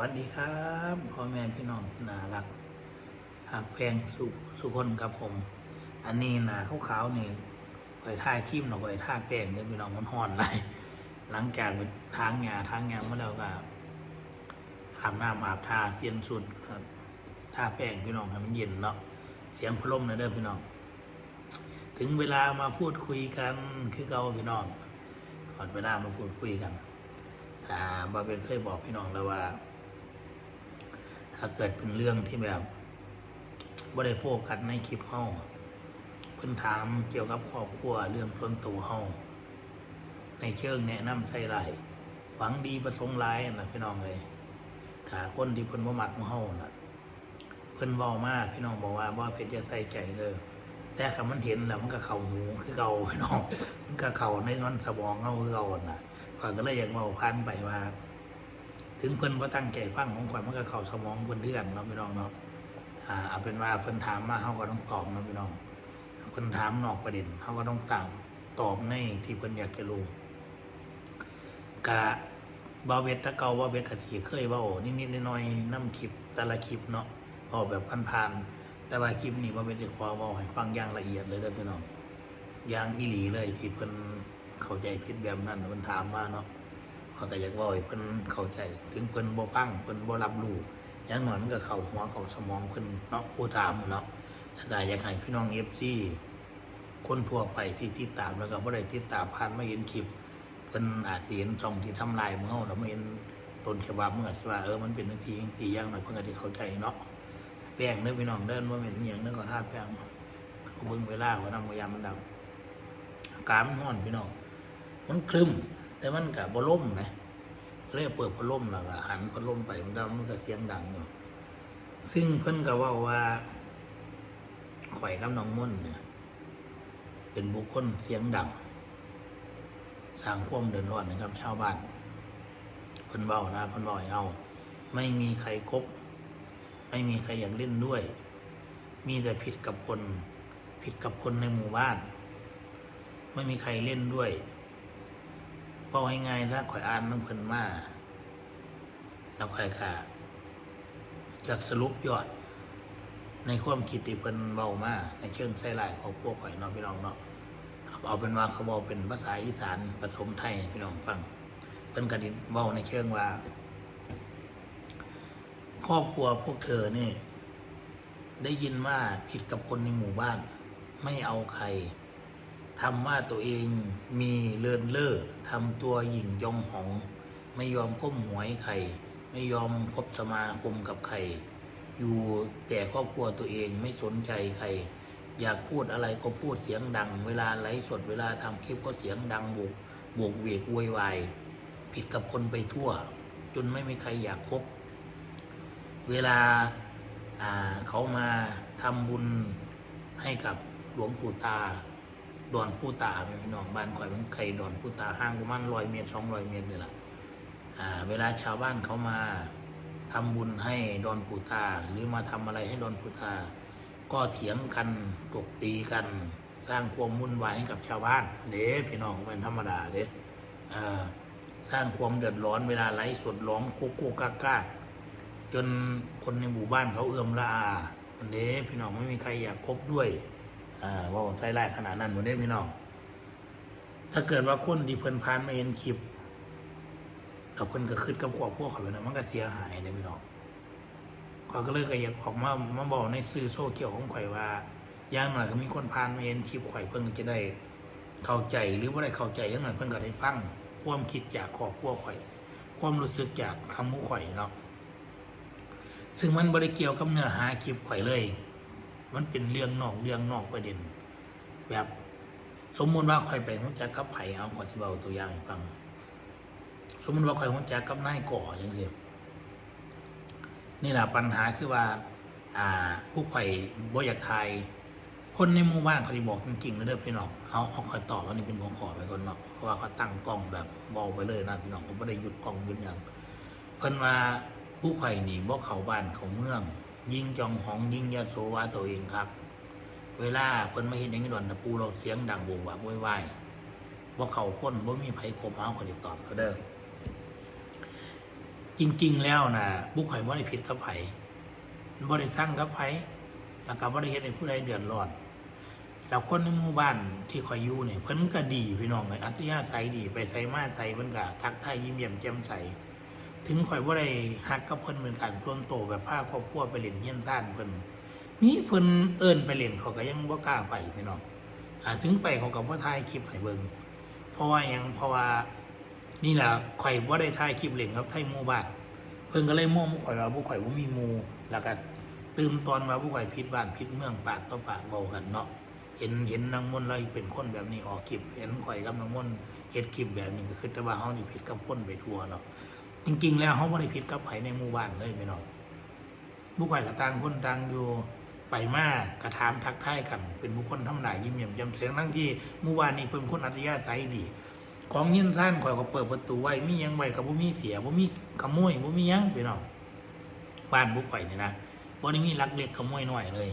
วัสดีครับพ่อแม่พี่น้องที่น่ารักหักแพงสุสุคนครับผม อันนี้หนาขาวๆนี่ไข่ท่าขี้มหน่อยท่าแป้งเนี่ยพี่น้องมันห่อนไรหลังจากไปทางหยาทางหยาเมื่อแล้วก็อาบน้ำอาบทาเปลี่ยนสุดครับท่าแป้งพี่น้องให้มันเย็นเนาะเสียงพัดลมนะเด้อพี่น้อง ถึงเวลามาพูดคุยกันคือเก่าพี่น้องก่อนเวลามาพูดคุยกันแต่บาเป็นเคยบอกพี่น้องแล้วว่า ถ้าเกิดเป็นเรื่องที่แบบบ่ได้โฟกัสในคลิปเฮาเพิ่นถามเกี่ยวกับครอบครัวเรื่องส่วนตัวเฮาในเชิงแนะนำใส่ไรหวังดีประสงค์ร้ายนะพี่น้องเลยขาคนที่เพิ่นบ่มักมู่เฮาน่ะ เพิ่นเว้ามากพี่น้องบอกว่าบ่เพิ่นจะใส่ใจเด้อแต่คำมันเห็นแล้วมันก็เข้าหูคือเก่าพี่น้องมันก็เข้าในนั้นสมองเฮาคือเก่าน่ะข้อยก็เลยอยากเว้าพันไปว่า ถึงเพิ่นว่าตั้งใจฟังของข่อยมันก็เข้าสมองเพิ่นเดือนเนาะพี่น้องเนาะอ่าเอาเป็นว่าเพิ่นถามมาเฮาก็ต้องตอบเนาะพี่น้องเพิ่นถามนอกประเด็นเฮาก็ต้องตามตอบในที่เพิ่นอยากจะรู้กะบ่เวทตะเกาบ่เวทก็สิเคยเว้านิดๆหน่อยๆนำคลิปแต่ละคลิปเนาะเว้าแบบผ่านๆแต่ว่าคลิปนี้บ่เวทสิขอเว้าให้ฟังอย่างละเอียดเลยเด้อพี่น้องอย่างอีหลีเลยที่เพิ่นเข้าใจผิดแบบนั้นเพิ่นถามมาเนาะ เขาแต่อยากเว่าให้เพิ่นเข้าใจ ถึงเพิ่นบ่ฟังเพิ่นบ่รับรู้อย่างน้อยมันก็เข้าหัวเข้าสมองเพิ่นเนาะผู้ถามเนาะแล้วก็อยากให้พี่น้อง FC คนทั่วไปที่ติดตามแล้วก็บ่ได้ติดตามผ่านมาเห็นคลิปเพิ่นอาจสิเห็นช่องที่ทำลายมือเฮาแล้วมาเห็นต้นฉบับเมื่อที่ว่าเออมันเป็นจังซี่จังซี่อย่างน้อยเพิ่นก็สิเข้าใจเนาะแป้งเด้อพี่น้องเด้อบ่แม่นอิหยังเด้อก็ทาแป้งเบิ่งเวลาว่านำบ่ยามมันดับอากาศมันร้อนพี่น้องมันครึ้ม แต่มันกับบล่มไหมเลยเปิดพัดลมแล้วก็หันพัดลมไปมันดังมันก็เสียงดังอยู่ซึ่งเพิ่นก็ว่าว่าข่อยกับน้องมุ่นเนี่ย เป็นบุคคลเสียงดังสร้างความเดือดร้อนนะครับชาวบ้านเพิ่นเว้านะเพิ่นเว้าเอา ไม่มีใครครบไม่มีใครอยากเล่นด้วย มีแต่ผิดกับคน ผิดกับคนในหมู่บ้าน ไม่มีใครเล่นด้วย พอง่ายๆถ้าข่อยอ่านน้ำเพิ่นมาแล้วข่อยค่ะจากสรุปยอด ในความคิดที่เพิ่นเบามาในเชิงใส่ลายของพวกข่อยเน้องพี่น้องเนาะเอาเป็นว่าเขาบอกเป็นภาษาอีสานผสมไทยพี่น้องฟังเพิ่นกระดิเบาในเชิงว่า ครอบครัวพวกเธอนี่ ได้ยินว่าผิดกับคนในหมู่บ้าน ไม่เอาใคร ทำว่าตัวเองมีเลินเล่อทำตัวหยิ่งยองหอง ไม่ยอมก้มหวยใคร ไม่ยอมคบสมาคมกับใคร อยู่แต่ครอบครัวตัวเองไม่สนใจใคร อยากพูดอะไรก็พูดเสียงดัง เวลาไลฟ์สดเวลาทำคลิปก็เสียงดังบุกบวกเวกวยวาย ผิดกับคนไปทั่ว จนไม่มีใครอยากคบ เวลาเขามาทำบุญให้กับหลวงปู่ตา ดอนผู้ตาพี่น้องบ้านข่อยมันไข่ดอนผู้ตาห่างประมาณร้อยเมตรสองร้อยเมตรนี่แหละอ่า เวลาชาวบ้านเขามาทำบุญให้ดอนผู้ตา หรือมาทำอะไรให้ดอนผู้ตา ก็เถียงกันตกตีกัน สร้างความวุ่นวายให้กับชาวบ้านเด้พี่น้องเป็นธรรมดาเด้อ่าสร้างความเดือดร้อนเวลาไลฟ์สดร้องกุ๊กกุ๊กกากาจนคนในหมู่บ้านเขาเอื้อมละอาเด้พี่น้องไม่มีใครอยากคบด้วย อ่าว่าใจร้ายขนาดนั้นหมดได้พี่น้องถ้าเกิดว่าคนที่เพิ่นพานมาเห็นคลิปเราเพิ่นก็ขึ้นกับพวกพวกเขาไปนะมันก็เสียหายเลยพี่น้องข่อยก็เลยก็อยากออกมามาบอกในสื่อโซเชียลของข่อยว่าอย่างหน่อยก็มีคนพานมาเห็นคลิปข่อยเพิ่นจะได้เข้าใจหรือว่าได้เข้าใจอย่างหน่อยเพิ่นก็ได้ฟังความคิดจากขอบพวกข่อย ความรู้สึกจากคำมุข่อยเนาะซึ่งมันบริเกี่ยวกับเนื้อหาคลิปข่อยเลย มันเป็นเรื่องนอกเรื่องนอกประเด็น แบบ สมมุติว่าข่อยไปหุ่นจักกับไผ่เอาขอสิเบาตัวอย่างให้ฟัง สมมุติว่าข่อยหุ่นจักกับนายก่ออย่างเงี้ยนี่แหละปัญหาคือว่า อ่า ผู้ข่อยบ่อยากทายคนในหมู่บ้านเขาที่บอกจริงๆเลยเด้อพี่น้องเอาเอาข่อยตอบว่านี่เป็นของขอไปก่อนเนาะเพราะว่าเขาตั้งกล้องแบบเบาไปเลยนะพี่น้องเขาไม่ได้หยุดกล้องหยุดหยังเพิ่นว่าผู้ไข่หนี่บ่เขาบ้านเขาเมือง ยิงจองหองยิงยาโสวาตัวเองครับ เวลาเพิ่นมาเห็นอย่างนี้ดอนตะปูเราเสียงดังโวกวากโวยวายบ่เขาคนบ่มีไผคมเอาเขาติตอบเขาเด้อจริง ๆ แล้วนะบุคคลว่าได้ผิดกับไผบ่ได้สร้างกับไผแล้วก็บ่ได้เฮ็ดให้ผู้ใดเดือดร้อนแล้วคนในหมู่บ้านที่คอยอยู่เนี่ยเพิ่นก็ดีพี่น้องเลยอัธยาศัยดีไปใส่มาใส่เพิ่นก็ทักทายยิ้มแย้มแจ่มใส ถึงข่อยบ่ได้ฮักกับเพิ่นเป็นการต้นโตแบบพาครอบครัวไปเล่นเฮียนซ่านเพิ่นมีเพิ่นเอิ้นไปเล่นเขาก็ยังบ่กล้าไปพี่น้องอ่าถึงไปเขาก็บ่ถ่ายคลิปให้เบิ่งเพราะว่ายังเพราะว่า นี่แหละข่อยบ่ได้ถ่ายคลิปเล่นกับไทยหมู่บ้านเพิ่นก็เลยมองผู้ข่อยว่าผู้ข่อยบ่มีหมู่แล้วก็ตื่มตอนว่าผู้ข่อยผิดบ้านผิดเมืองปากต่อปากเว้ากันเนาะเห็นเห็นนางมนต์เราเป็นคนแบบนี้ออกคลิปเห็นข่อยกับนางมนต์เฮ็ดคลิปแบบนี้ก็คือแต่ว่าเฮานี่ผิดกับคนไปทั่วเนาะ จริง ๆ แล้วเขาไม่ได้ผิดกับไผในหมู่บ้านเลยพี่นองบุคคลกับต่างคนต่างอยู่ไปมากระถามทักทายกัน เป็นบุคคลธรรมดายิ้มเยี่ยมแจ่มใสทั้งที่หมู่บ้านนี้เป็นคนอัธยาศัยดี ของเงินซ่านข่อยก็เปิดประตูไว้มียังไว้กับบ่มีเสียบ่มีขโมยบ่มียังพี่น้องบ้านบุคคลนี่ยนะบ่ได้มีลักเล็กขโมยหน้อยเลย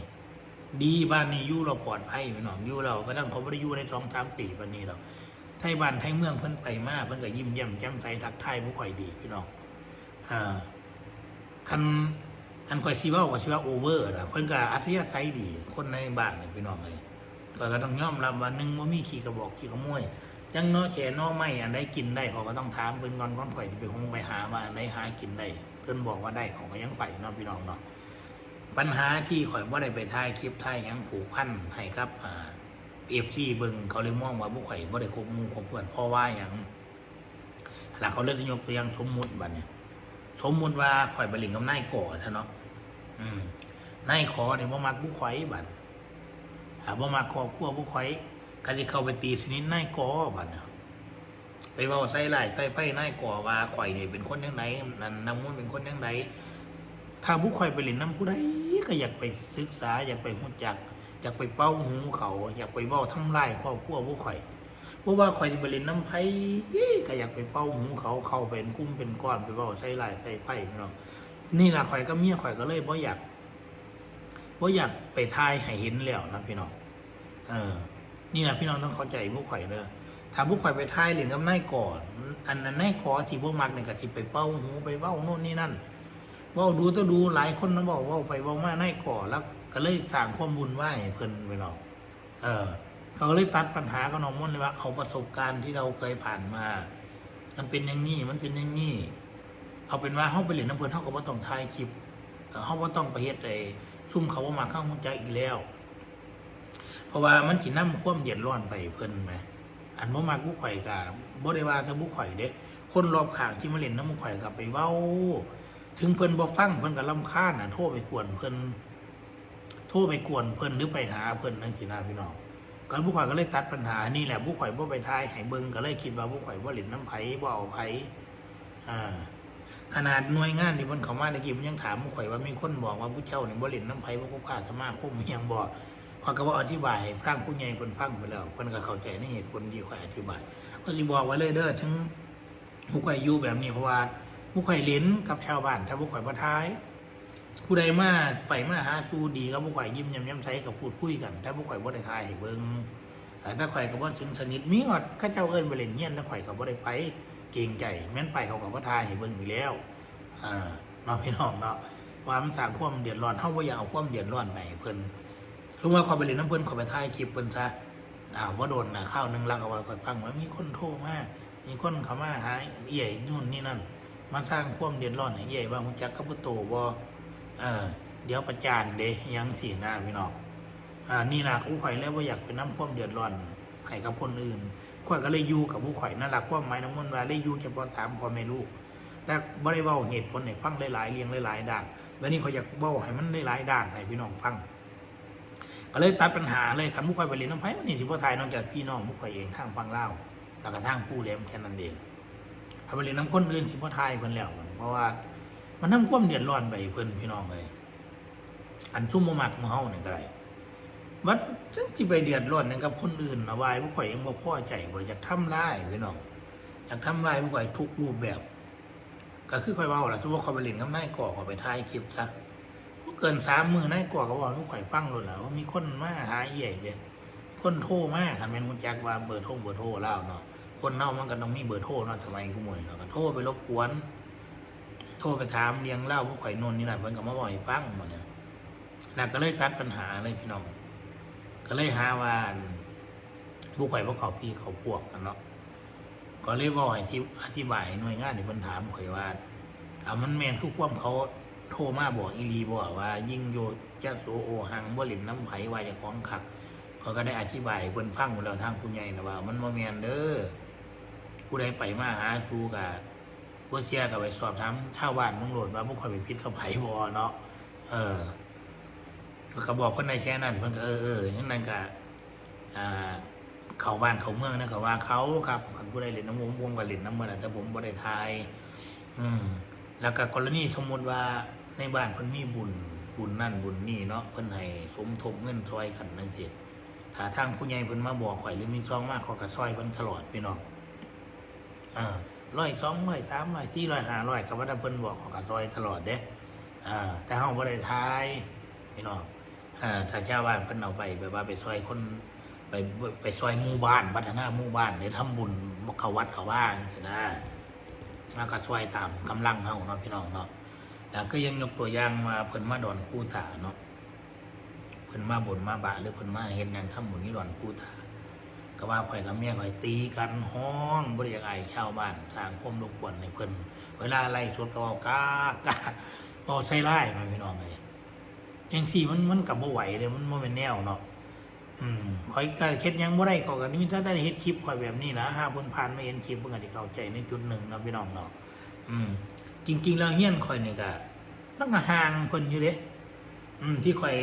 ดีบ้านนี้อยู่เราปลอดภัยพี่น้องอยู่เราก็ต้องเขาบ่ได้อยู่ในสองสามปีปานนี้หรอก ไทยบ้านไทยเมืองเพิ่นไปมาเพิ่นก็ยิ้มแย้มแจ่มใสทักทายผู้ข่อยดีพี่น้องอ่าคันคันข่อยซีเว้าก็สิว่าโอเวอร์นะเพิ่นก็อัธยาศัยดี คนในบ้านนี่พี่น้องเลยก็ก็ต้องยอมรับว่าหนึงบ่มีขี้กระบอกขี้ขโมยจังนาะแก่นาะไม่อันใดกินได้เขาก็ต้องถามเพิ่นก่อนก่อนข่อยสิไปคงไปหาว่าอันใดหากินได้เพิ่นบอกว่าได้เขาก็ยังไปเนาะพี่น้องเนาะปัญหาที่ข่อยบ่ได้ไปถ่ายคลิปถ่ายหยังผูกพันให้ครับอ่า เอฟซีเบิงเขาเลยมองว่าบุคคลบ่ได้คบมู่คบเพื่อนเพราะว่าอย่างหลังเขาเลือกยกตัวอย่างสมมุติบัดเนี่ยสมมุติว่าข่อยไปเลิงกับนายก่อซะเนาะอืมนายขอเนี่ยบ่มักบุคคลบัดหาบ่มักครอบครัวบุคคลก็สิเข้าไปตีสนิทนายก่อบัดเนี่ยไปเว้าใส่ไล่ใส่ไฟนายก่อว่าข่อยนี่เป็นคนจังไดนั่นนำมูลเป็นคนจังไดถ้าบุคคลไปเล่นน้ำผู้ใดก็อยากไปศึกษาอยากไปรู้จัก อยากไปเป้าหูเขา อยากไปเว้าทำลายครอบครัวพวกข่อยเพราะว่าข่อยจะไปเล่นน้ำไผ่ก็อยากไปเป้าหูเขาเข้าเป็นกุ้มเป็นก้อนไปเว้าใส่ลายใส่ไผ่พี่น้องนี่แหละข่อยก็เมียข่อยก็เลยบ่อยากบ่อยากไปทายให้เห็นแล้วนะพี่น้องเออ นี่แหละพี่น้องต้องเข้าใจพวกข่อยเลยถ้าพวกข่อยไปทายเล่นกับนายก่อน อันนั้นนายขอที่พวกมักเนี่ยก็สิไปเป้าหูไปเว้าโน่นนี่นั่นเว้าดูต้องดูหลายคนนะบอกว่าไปเว้ามานายก่อแล้ว ก็เลยสร้างความบุญไหวให้เพิ่นไปเนาเออเขาเลยตัดปัญหากับน้องม่อนเลยว่า เอาประสบการณ์ที่เราเคยผ่านมา มันเป็นอย่างนี้มันเป็นอย่างนี้เอาเป็นว่าเฮาไปเล่นน้ำเพิ่นเฮาก็บ่ต้องถ่ายคลิปเออเฮาบ่ต้องไปเฮ็ดไอ้ซุ่มเขาว่ามาเข้าหัวใจอีกแล้ว เพราะว่ามันสิน้ำความเดือดร้อนไปเพิ่นแหมอันบ่มักผู้ข่อยก็บ่ได้ว่าแต่ผู้ข่อยเด้คนรอบข้างที่มาเล่นน้ำผู้ข่อยก็ไปเว้า ถึงเพิ่นบ่ฟังเพิ่นก็รำคาญน่ะโทรไปกวนเพิ่น โทรไปกวนเพิ่นหรือไปหาเพิ่นนั่นสินะพี่น้องก็ผู้ข่อยก็เลยตัดปัญหานี่แหละผู้ข่อยบ่ไปทายให้เบิงก็เลยคิดว่าผู้ข่อยบ่เล่นน้ำไผ่บ่เอาไผอ่าขนาดหน่วยงานที่เพิ่นเข้ามาตะกี้มันยังถามผู้ข่อยว่ามีคนบอกว่าผู้เจ้านี่บ่เล่นน้ำไผ่บ่คบค้าสมาคมอิหยังบ่ข้อยก็บ่าอธิบายให้ฟังผู้ใหญ่เพิ่นฟังไปแล้วเพิ่นก็เข้าใจในเหตุผลที่ข่อยอธิบายก็สิบอกไว้เลยเด้อถึงผู้ข่อยอยู่แบบนี้เพราะว่าผู้ข่อยเล่นกับชาวบ้านถ้าผู้ข่อยบ่ทาย ผู้ใดมาไปมาหาสู้ดีกับผู้ข่อยยิ้มแย้มแย้มใสกับพูดคุยกันถ้าผู้ข่อยบ่ได้ทายให้เบิ่งแต่ถ้าข่อยก็บ่ถึงสนิทมีอดเขาเจ้าเอิ้นไปเล่นเฮียนถ้าข่อยก็บ่ได้ไปเกรงใจแม่นไปเขาก็บ่ทายให้เบิ่งอยู่แล้วอ่าเนาะพี่น้องเนาะว่ามันสร้างความเดือดร้อนเฮาบ่อยากเอาความเดือดร้อนไปให้เพิ่นสมมุติว่าข่อยไปเล่นน้ำเพิ่นข่อยไปถ่ายคลิปเพิ่นซะอ้าวบ่โดนนะข้าวหนึงลักเอาไว้ข่อยฟังว่ามีคนโทรมามีคนเข้ามาหาเอี่ยนู่นนี่นั่นมาสร้างความเดือดร้อนให้เอี่ยว่าฮู้จักกับผู้โตบ่ เออเดี๋ยวประจานเด้ยังสีหน้าพี่น้องอ่านี่นะผู้ข่อยแล้วว่าอยากเป็นน้ำพ่วมเดือดร้อนให้กับคนอื่นข่อยก็เลยอยู่กับผู้ข่อยนั่นแหละความหมายน้ำมันต์ว่าเลยอยู่เฉพาะสามพ่อแม่ลูกแต่บ่ได้เว้าเหตุผลให้ฟังหลายๆเรียงหลายๆด้านแล้วนี่เขาอยากเว้าให้มันหลายๆด้านให้พี่น้องฟัง ก็เลยตัดปัญหาเลยคันผู้ข่อยไปเรียนน้ำไผ่วันนี้สิพ่อไทยนอกจากพี่น้องผู้ข่อยเองทางฟังเล่าแล้วก็ทางผู้เลี้ยงแค่นั้นเองถ้าไปเรียนน้ำคนอื่นสิพ่อไทยเพิ่นแล้วเพราะว่า มันทำความเดือดร้อนไปเพิ่นพี่น้องเลยอันซุ่มบ่มักหมู่เฮานี่ก็ได้วัดซึ่งที่ไปเดือดร้อนนั่นกับคนอื่นเอาไว้ผู้ข่อยยังบ่พอใจบ่อยากทำร้ายพี่น้องอยากทำร้ายผู้ข่อยทุกรูปแบบ ก็คือข่อยเว้าล่ะสมมุติข่อยไปเล่นกับนายก่อข่อยไปถ่ายคลิปซะบ่เกิน3มื้อนายก่อก็เว้าให้ผู้ข่อยฟังโลดล่ะว่ามีคนมาหาเอี่ยเด้คนโทรมาค่ะแม่นฮู้จักว่าเบอร์โทรเบอร์โทรแล้วเนาะคนเฮามันก็ต้องมีเบอร์โทรเนาะสมัยคุมื้อเนาะก็โทรไปรบกวน โทรไปถามเลี้ยงเล่าผู้ข่อยนนนี่นั่นเพิ่นก็มาบ่อกให้ฟังหมดเนี่ยแล้วก็เลยตัดปัญหาเลยพี่น้อง ก็เลยหาว่านผู้ข่อยบ่เขาพี่เขาพวกกันเนาะก็เลยบ่อกให้ที่อธิบายหน่วยงานที่เพิ่นถามข่อยว่าอ่ามันแม่นคือความเขาโทรมาบอกอีหลีบอกว่า ยิ่งโยจะโสโอหังบ่หลิมน้ำไผว่าจะของขักเขาก็ได้อธิบายเพิ่นฟังหมดแล้วทางผู้ใหญ่นะว่า มันบ่แม่นเด้อผู้ใดไปมาหาครูก็บ่ เสียก็ไปสอบถามชาวบ้านมึงโหลดว่าพวกข่อยไปผิดกับไผ่บ่เนาะเออก็บอกเพิ่อนได้แค่นั้นเพิ่อนก็เออเออนั่นนั่นก็อ่าเขาบ้านเขาเมืองนะเขาว่าเขาครับคันผู้ใดเล่นน้ำวงวงก็เล่นน้ำมันแต่ผมบ่ได้ทายอืมแล้วก็กรณีสมมติว่าในบ้านเพิ่นมีบุญบุญนั่นบุญนี่เนาะเพิ่นให้สมทบเงินซอยกันจังซี่ถ้าทางผู้ใหญ่เพิ่นมาบอกข่อยหรือมีซองมากขาก็ซอยเพิ่นตลอดพี่น้องอ่า ร้อยสองร้อยสามร้อยสี่ร้อยห้าร้อยก็ว่าถ้าเพิ่นบอกเขาก็ซอยตลอดเด้อ่าแต่เฮาบ่ได้ทายพี่น้องอ่าถ้าชาวบ้านเพิ่นเอาไปแบบว่าไปซอยคนไปไปซอยหมู่บ้านพัฒนาหมู่บ้านได้ทำบุญบ่เขาวัดเขาว่างนะแล้วก็ซอยตามกำลังเฮาเนาะพี่น้องเนาะแล้วก็ยังยกตัวอย่างมาเพิ่นมาดอนปูตาเนาะเพิ่นมาบ่นมาบะหรือเพิ่นมาเฮ็ดหยังทำบุญที่ดอนปูตา ก็ว่าข่อยกับเมียข่อยตีกันห้องบ่ได้อยากอายชาวบ้านทางความรบกวนให้เพิ่นเวลาไล่สดก็เว้ากากาบ่ใส่ร้ายมาพี่น้องเอ้ยจังซี่มันมันก็บ่ไหวเด้มันบ่แม่นแนวเนาะอืมคอยการเฮ็ดยังบ่ได้ก็กันนี่ถ้าได้เฮ็ดคลิปคอยแบบนี้นะห้าเพิ่นผ่านมาเห็นคลิปเพิ่นก็สิเข้าใจในจุดหนึ่งนะพี่น้องเนาะอืม จริง ๆ แล้วเฮียนคอยนี่ก็ต้องห่างเพิ่นอยู่เด้อืมที่คอย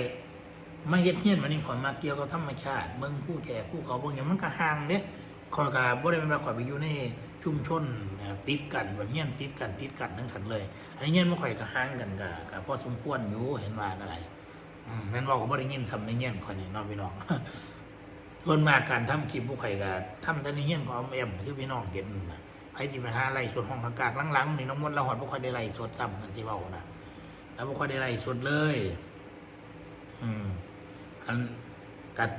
มาเฮ็ดเฮียนมานี่คอยมาเกี่ยวกับธรรมชาติเบิ่งผู้แก่ผู้เขาเบิ่งหยังมันก็ห่างเด้คอยก็บ่ได้เป็นว่าคอยไปอยู่ในชุมชนติดกันแบบเฮียนติดกันติดกันทั้งทันเลย อันนี้เฮียนบ่ค่อยก็ห่างกันก็ก็พอสมควรอยู่เห็นว่าอะไรอืมแม่นบอกก็บ่ได้ยินทำในเงี้ยนคอยนี่น้องพี่น้องส่วนมากการทำคลิปผู้ใครก็ทำแต่ในเงียนของออมแอมคือพี่น้องเห็นนะไอ้ที่ไปหาไล่สดห้องอากาศหลังๆนี่น้องมดต์เราหอดบ่ค่อยได้ไล่สดซ้ำกันที่เว้านะแล้วบ่ค่อยได้ไล่สดเลย อืม อันกัด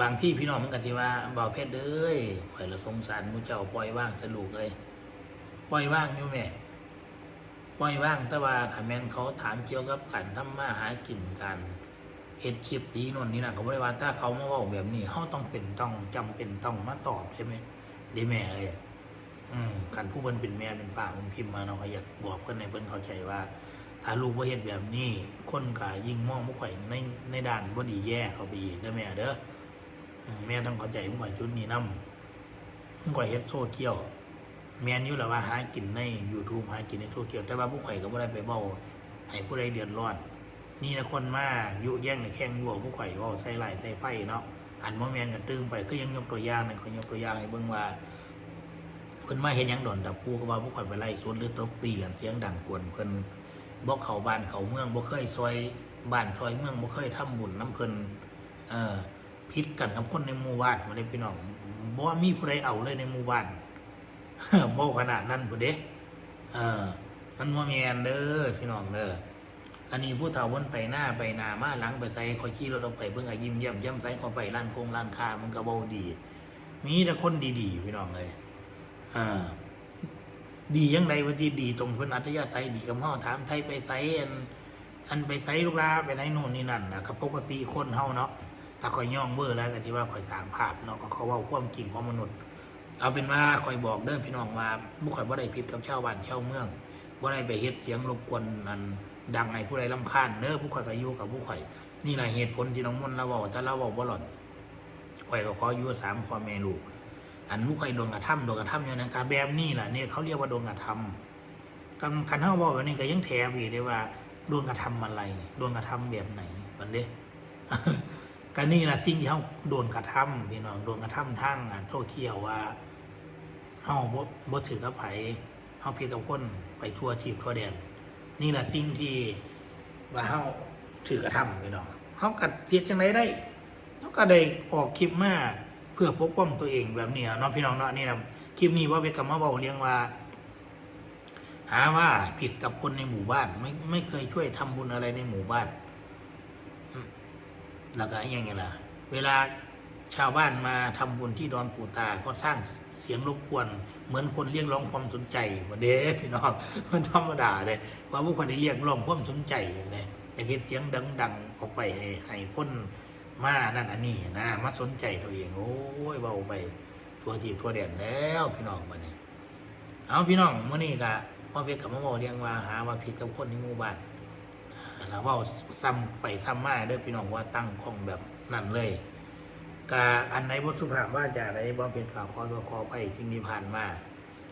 บางที่พี่น้องมันก็สิว่าบ่าวเพชรเอ้ยข่อยละสงสารมู่เจ้าปล่อยว่างสลูกเลยปล่อยว่างอยู่แม่ปล่อยว่างแต่ว่าถ้าแมนเขาถามเกี่ยวกับการทำมาหากินกันเฮ็ดคลิปดีนนนี่นั่นเขาบ่ได้ว่าถ้าเขามาว้าแบบนี้เขาต้องเป็นต้องจำเป็นต้องมาตอบใช่ไหมดีแม่เอ้ยอืมกันผู้เพิ่นเป็นแม่เป็นป้าผมพิมพ์มาเนาะอยากบอกเพิ่นให้เพิ่อนเข้าใจว่า ถ้าลูกบ่าเฮ็ดแบบนี้ คนก็ยิ่งมองบ่ข่อยในในด้านบ่ดีแย่เขาไปอีกเด้อแม่เด้อแม่ต้องเข้าใจผมข่อยจุดนี้นำผมข่อยเฮ็ดโซเชียลแม่นอยู่แหละว่าหากินใน YouTube หากินในโซเชียลแต่ว่าผู้ข่อยก็ไม่ได้ไปเบ้าให้ผู้ใดเดือดร้อนนี่นะคนมายุแย่งในแข่งวัวผู้ข่อยเว่าใส่ไหลใส่ไฟเนาะอันโมแมนกันตื้มไปก็ยังยกตัวอย่างในคนยกตัวอย่างให้เบิ่งว่าเพิ่นมาเห็นหยังดอนดับผู้ก็ว่าผู้ข่อยไปไล่สวนหรือตบตีกันเสียงดังกวนเพิ่น บ่เข้าบ้านเข้าเมืองบ่เคยซอยบ้านซอยเมืองบ่เคยทำบุญน้ำเพิ่นเอ่อพิษกันกับคนในหมู่บ้านบ่ได้พี่น้องบ่มีผู้ใดเอาเลยในหมู่บ้านโมขนาดนั้นพุ่นเด้เออมันโมแมนเด้อพี่น้องเด้ออันนี้ผู้เฒ่าวนไปหน้าไปนามาหลังไปใส่คอยขี่รถออกไปเพิ่งอายิ้มเยี่ยมเยี่ยมใส่เข้าไปร้านโคงร้านค้ามันก็เบาดี มีแต่คนดีๆพี่น้องเลยอ่า ดียังไงวันที่ดีตรงเพิ่นอัธยาศัยดีกับเฮาถามไทยไปไสอันอันไปไสลูกลาไปไหนโน่นนี่นั่นนะก็ปกติคนเฮาเนาะถ้าคอยย่องเบอร์แล้วก็ที่ว่าคอยสร้างภาพเนาะก็เขาเว้าความจริงของมนุษย์ เอาเป็นว่าคอยบอกเด้อพี่น้องว่าบุคอยบ่ได้ผิดกับชาวบ้านชาวเมืองบ่ได้ไปเฮ็ดเสียงรบกวนนั่นดังให้ผู้ใดรำคาญเด้อผู้ข่อยก็อยู่กับผู้ข่อย นี่แหละเหตุผลที่น้องมนต์เราเว้าถ้าเราเว้าบ่หล่อนข่อยก็ขออยู่สามพ่อแม่ลูก อันผู้ข่อยโดนกระทำโดนกระทำอยู่ในการแบบนี้ล่ะเนี่ยเขาเรียกว่าโดนกระทำกันคันเฮาเว้าแบบนี้ก็ยังแถมอีกได้ว่าโดนกระทำอะไรโดนกระทำแบบไหนมันเด้ก็นี่แหละสิ่งที่เฮาโดนกระทำพี่น้องโดนกระทำทางอันโซเชียลว่าเฮาบ่บ่ถือกับไผเฮาผิดกับคนไปทั่วทีบทั่วแดนนี่แหละสิ่งที่ว่าเฮาถือกระทำพี่น้องเฮากัดเฮ็ดจังไดได้เฮาก็ได้ออกคลิปมา พื่อปกป้องตัวเองแบบนี้เนาะพี่น้องเนาะนี่นะคลิปนี้ว่าไปกับมาเว้าเรื่องว่า หาว่าผิดกับคนในหมู่บ้าน ไม่ไม่เคยช่วยทำบุญอะไรในหมู่บ้านแล้วก็อยังไงล่ะ เวลาชาวบ้านมาทำบุญที่ดอนปูตาก็สร้างเสียงรบกวน เหมือนคนเรียกร้องความสนใจวันเด้พี่น้องมันธรรมดาเลยว่าผู้คนได้เรียกร้องความสนใจเลยอยากเห็นเสียงดัง ๆ ออกไปให้ให้คน มานั่นอันนี้นะมาสนใจตัวเอง โอ้ยเบาไปทัวทีทัวแดนแล้วพี่น้องมาเนี่ยเอาพี่น้องมื่อนี้กะพ่อเพชรกับมะโมเรียงว่าหาว่าผิดกับคนในหมู่บ้านแล้วว่าซ้ำไปซ้ำมาเด้อพี่น้องว่าตั้งข้องแบบนั่นเลยกาอันไหนบทสุภาพว่าจะอะไรบ่เป็นข่าวขอตัวขอไปสิ่งที่ผ่านมา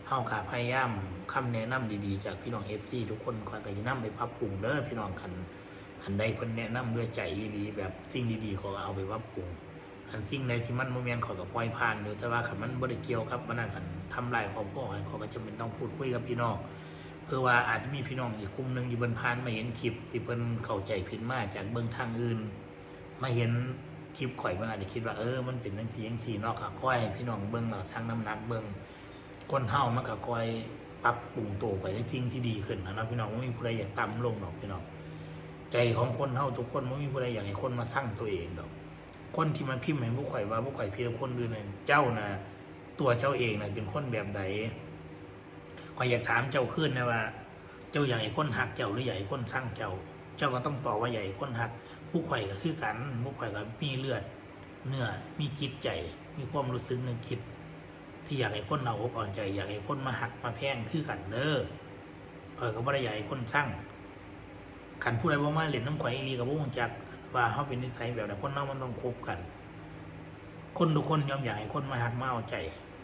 เฮากาพยายามคำแนะนำดีๆ จากพี่น้องเอฟซีทุกคนคอยก็จะนำไปปรับปรุงเด้อพี่น้องคัน อันใดเพิ่นแนะนำด้วยใจอีหลีแบบสิ่งดีๆขอเอาไปปรับปรุงอันสิ่งใดที่มันบ่แม่นขอยก็ปล่อยผ่านอยู่แต่ว่าคันมันบ่ได้เกี่ยวครับมันนั่นคันทำลายครอบครัวขอก็จะเป็นต้องพูดคุยกับพี่น้องเพื่อว่าอาจจะมีพี่น้องอีกกลุ่มหนึงอยู่บนพานมาเห็นคลิปที่เพิ่นเข้าใจผิดมากจากเบิ่งทางอื่น มาเห็นคลิปข่อยมันอาจจะคิดว่าเออมันเป็นจังซี่จังซี่เนาะก็ค่อยให้พี่น้องเบิ่งเอาชั่งน้ำหนักเบิ่งคนเฮามันก็ค่อยปรับปรุงตัวไปในสิ่งที่ดีขึ้นนะเนาะพี่น้องบ่มีผู้ใดอยากต่ำลงหรอกพี่น้อง ใจของคนเฮาทุกคนบ่มีผู้ใดอยากให้คนมาสร้างตัวเองดอก คนที่มาพิมพ์ให้ผู้ข่อยว่าผู้ข่อยพี่ละคนดูนั่นเจ้านะตัวเจ้าเองนะเป็นคนแบบใดข่อยอยากถามเจ้าขึ้นนะว่า เจ้าอยากให้คนหักเจ้าหรืออยากให้คนสร้างเจ้า เจ้าก็ต้องตอบว่าอยากให้คนหัก ผู้ข่อยก็คือกันผู้ข่อยก็มีเลือด เนื้อมีจิตใจ มีความรู้สึกนึกคิด ที่อยากให้คนเราอกอ่อนใจ อยากให้คนมาหักมาแพงคือกันเด้อข่อยก็บ่ได้อยากให้คนสร้าง ขันผู้ใดบ่มาเล่นน้ำข่อยอีหลีก็บ่ฮู้จักว่าเฮาเป็นนิสัยแบบใดคนเรามันต้องคบกัน คนทุกคนยอมอยากให้คนมาหักมาเอาใจ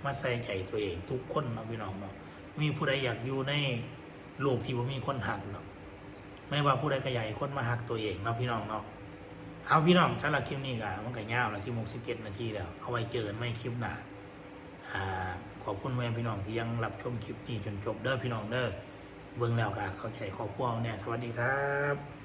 มาใส่ใจตัวเอง ทุกคนเนาะพี่น้องเนาะมีผู้ใดอยากอยู่ในโลกที่บ่มีคนหักเนาะไม่ว่าผู้ใดก็อยากให้คนมาหักตัวเองเนาะพี่น้องเนาะเอาพี่น้องสำหรับคลิปนี้ก็มันก็ยาวแล้วที่มกสิบเจ็ดนาทีแล้วเอาไว้เจอกันไม่คลิปหน้าอ่าขอบคุณแม่พี่น้องที่ยังรับชมคลิปนี้จนจบเด้อพี่น้องเด้อ เบิ่งแล้วก็เข้าใจขอบคุณเนี่ยสวัสดีครับ